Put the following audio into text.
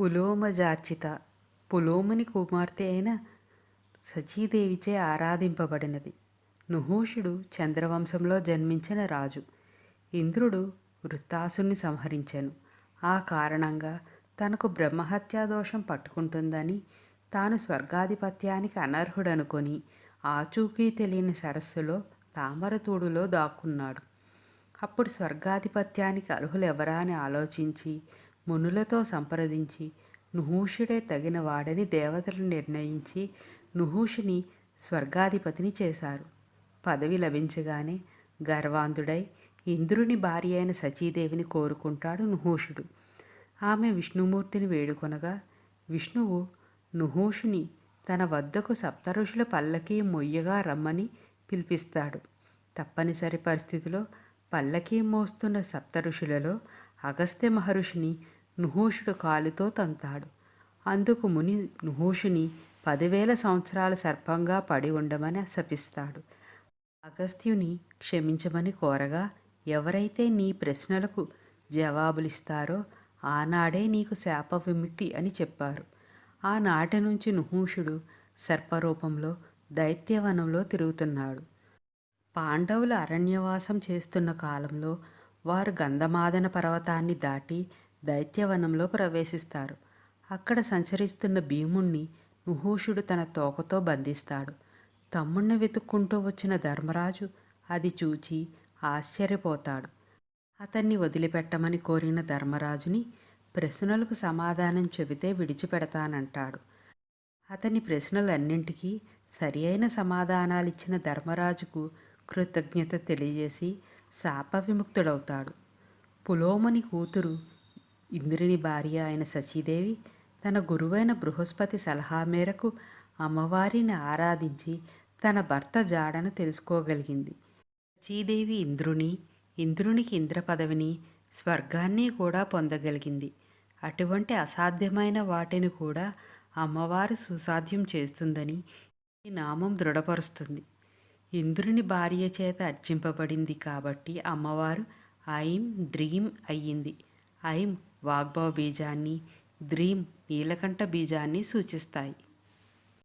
పులోమజార్చిత పులోముని కుమార్తె అయిన సచీదేవిచే ఆరాధింపబడినది. నుహూషుడు చంద్రవంశంలో జన్మించిన రాజు. ఇంద్రుడు వృత్తాసుని సంహరించాను. ఆ కారణంగా తనకు బ్రహ్మహత్యా దోషం పట్టుకుంటుందని తాను స్వర్గాధిపత్యానికి అనర్హుడనుకొని ఆచూకీ తెలియని సరస్సులో తామరతూడులో దాక్కున్నాడు. అప్పుడు స్వర్గాధిపత్యానికి అర్హులెవరా అని ఆలోచించి మునులతో సంప్రదించి నుహూషుడే తగిన వాడని దేవతలు నిర్ణయించి నుహూషుని స్వర్గాధిపతిని చేశారు. పదవి లభించగానే గర్వాంధుడై ఇంద్రుని భార్య అయిన సచీదేవిని కోరుకుంటాడు నుహూషుడు. ఆమె విష్ణుమూర్తిని వేడుకొనగా విష్ణువు నుహూషుని తన వద్దకు సప్తఋషుల పల్లకీ మొయ్యగా రమ్మని పిలిపిస్తాడు. తప్పనిసరి పరిస్థితిలో పల్లకీ మోస్తున్న సప్తఋషులలో అగస్త్య మహర్షిని నుహూషుడు కాలుతో తంతాడు. అందుకు ముని నుహూషుని పదివేల సంవత్సరాల సర్పంగా పడి ఉండమని శపిస్తాడు అగస్త్యుని క్షమించమని కోరగా ఎవరైతే నీ ప్రశ్నలకు జవాబులిస్తారో ఆనాడే నీకు శాప విముక్తి అని చెప్పారు. ఆనాటి నుంచి నుహూషుడు సర్పరూపంలో దైత్యవనంలో తిరుగుతున్నాడు. పాండవులు అరణ్యవాసం చేస్తున్న కాలంలో వారు గంధమాదన పర్వతాన్ని దాటి దైత్యవనంలో ప్రవేశిస్తారు. అక్కడ సంచరిస్తున్న భీముణ్ణి నుహూషుడు తన తోకతో బంధిస్తాడు. తమ్ముణ్ణి వెతుక్కుంటూ వచ్చిన ధర్మరాజు అది చూచి ఆశ్చర్యపోతాడు. అతన్ని వదిలిపెట్టమని కోరిన ధర్మరాజుని ప్రశ్నలకు సమాధానం చెబితే విడిచిపెడతానంటాడు. అతని ప్రశ్నలన్నింటికీ సరి అయిన సమాధానాలిచ్చిన ధర్మరాజుకు కృతజ్ఞత తెలియజేసి శాప విముక్తుడవుతాడు పులోమని కూతురు ఇంద్రుని భార్య అయిన సచీదేవి తన గురువైన బృహస్పతి సలహా మేరకు అమ్మవారిని ఆరాధించి తన భర్త జాడను తెలుసుకోగలిగింది. సచీదేవి ఇంద్రుని ఇంద్రునికి ఇంద్ర పదవిని స్వర్గాన్ని కూడా పొందగలిగింది. అటువంటి అసాధ్యమైన వాటిని కూడా అమ్మవారు సుసాధ్యం చేస్తుందని ఈ నామం దృఢపరుస్తుంది. ఇంద్రుని భార్య చేత అర్చింపబడింది కాబట్టి అమ్మవారు ఐం ద్రీం అయ్యింది. ఐం వాగ్భవ బీజాన్ని ద్రీం నీలకంఠ బీజాన్ని సూచిస్తాయి.